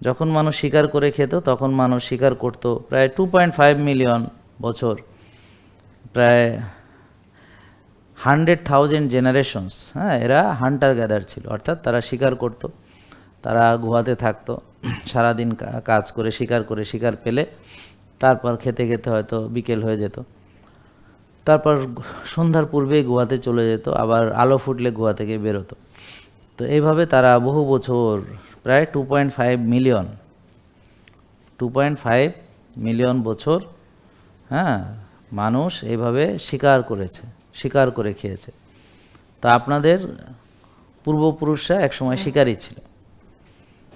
যখন মানুষ শিকার করে খেত, তখন মানুষ শিকার করত প্রায় টু পয়েন্ট ফাইভ মিলিয়ন বছর, প্রায় হান্ড্রেড থাউজেন্ড জেনারেশনস হ্যাঁ এরা হান্টার গ্যাদার ছিল, অর্থাৎ তারা শিকার করত, তারা গুহাতে থাকতো, সারাদিন কাজ করে, শিকার করে, শিকার পেলে তারপর খেতে খেতে হয়তো বিকেল হয়ে যেত। তারপর সন্ধ্যার পূর্বেই গুহাতে চলে যেত, আবার আলো ফুটলে গুহা থেকে বেরোতো। তো এইভাবে তারা বহু বছর প্রায় two point five million two point five million বছর হ্যাঁ মানুষ এইভাবে শিকার করেছে শিকার করে খেয়েছে। তা আপনাদের পূর্বপুরুষরা একসময় শিকারই ছিল।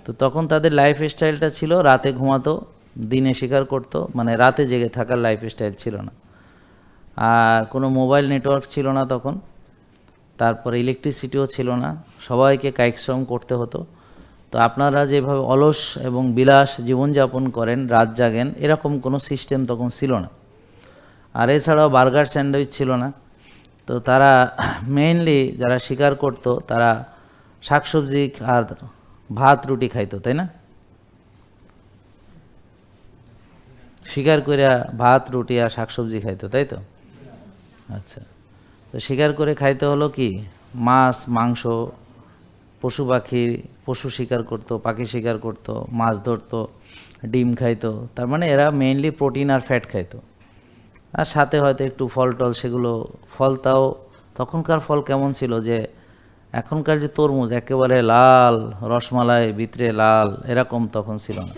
তো তখন তাদের লাইফ স্টাইলটা ছিল রাতে ঘুমাতো দিনে শিকার করতো মানে রাতে জেগে থাকার লাইফ স্টাইল ছিল না। আর কোনো মোবাইল নেটওয়ার্ক ছিল না তখন তারপরে ইলেকট্রিসিটিও ছিল না সবাইকে কায়িক শ্রম করতে হতো। তো আপনারা যেভাবে অলস এবং বিলাস জীবনযাপন করেন, রাত জাগেন, এরকম কোনো সিস্টেম তখন ছিল না। আর এছাড়াও বার্গার স্যান্ডউইচ ছিল না। তো তারা মেইনলি যারা শিকার করত, তারা শাকসবজি আর ভাত, রুটি খাইতো, তাই না? শিকার করে ভাত, রুটি আর শাকসবজি খাইতো, তাই তো? আচ্ছা। তো শিকার করে খাইতে হলো কি? মাছ, মাংস পশু পাখি, পশু শিকার করতো, পাখি শিকার করতো, মাছ ধরতো, ডিম খাইতো। তার মানে এরা মেইনলি প্রোটিন আর ফ্যাট খাইতো। আর সাথে হয়তো একটু ফল টল সেগুলো, ফল তাও তখনকার ফল কেমন ছিল যে, এখনকার যে তরমুজ একেবারে লাল, রসমালাই, ভিতরে লাল, এরকম তখন ছিল না।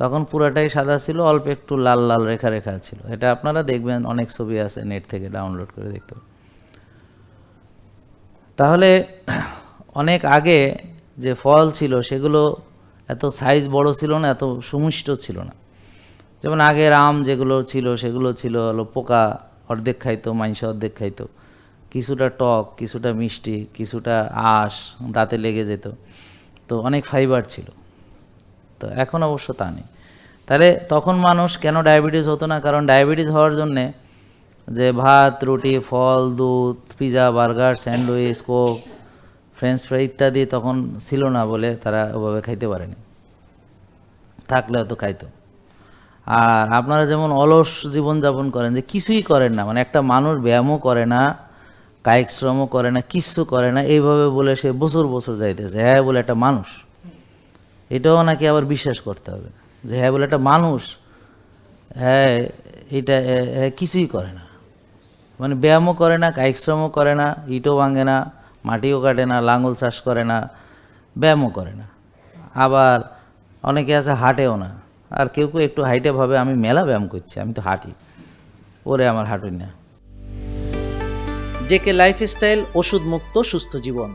তখন পুরাটাই সাদা ছিল, অল্প একটু লাল লাল রেখা রেখা ছিল। এটা আপনারা দেখবেন, অনেক ছবি আছে নেট থেকে ডাউনলোড করে দেখতে তাহলে অনেক আগে যে ফল ছিল সেগুলো এত সাইজ বড় ছিল না, এত সুমিষ্ট ছিল না। যেমন আগের আম যেগুলো ছিল, সেগুলো ছিল হলো পোকা অর্ধেক খাইতো, মাংস অর্ধেক খাইতো। কিছুটা টক, কিছুটা মিষ্টি, কিছুটা আঁশ দাঁতে লেগে যেত। তো অনেক ফাইবার ছিল। তো এখন অবশ্য তা নেই। তাহলে তখন মানুষ কেন ডায়াবেটিস হতো না? কারণ ডায়াবেটিস হওয়ার জন্যে যে ভাত, রুটি, ফল, দুধ pizza burger sandwich coke french fry ইত্যাদি তখন ছিল না বলে তারা ওভাবে খাইতে পারেনি। থাকলে হয়তো খাইতো। আর আপনারা যেমন অলস জীবনযাপন করেন যে কিছুই করেন না মানে একটা মানুষ ব্যায়ামও করে না, কায়িক শ্রমও করে না, কিচ্ছু করে না, এইভাবে বলে সে বছর বছর যাইতেছে হ্যাঁ বলে একটা মানুষ। এটাও নাকি আবার বিশ্বাস করতে হবে যে হ্যাঁ বলে একটা মানুষ হ্যাঁ এটা এ কিছুই করে না। মানে ব্যায়ামও করে না, কায়িক শ্রমও করে না, ইটও ভাঙে না মাটিও কাটে না, লাঙল চাষ করে না, ব্যায়ামও করে না। আবার অনেকে আছে হাঁটেও না। আর কেউ কেউ একটু হাইটে ভাবে, আমি মেলা ব্যায়াম করছি, আমি তো হাঁটি। ওরে আমার হাঁটুই না জেকে লাইফস্টাইল ওষুধ মুক্ত সুস্থ জীবন।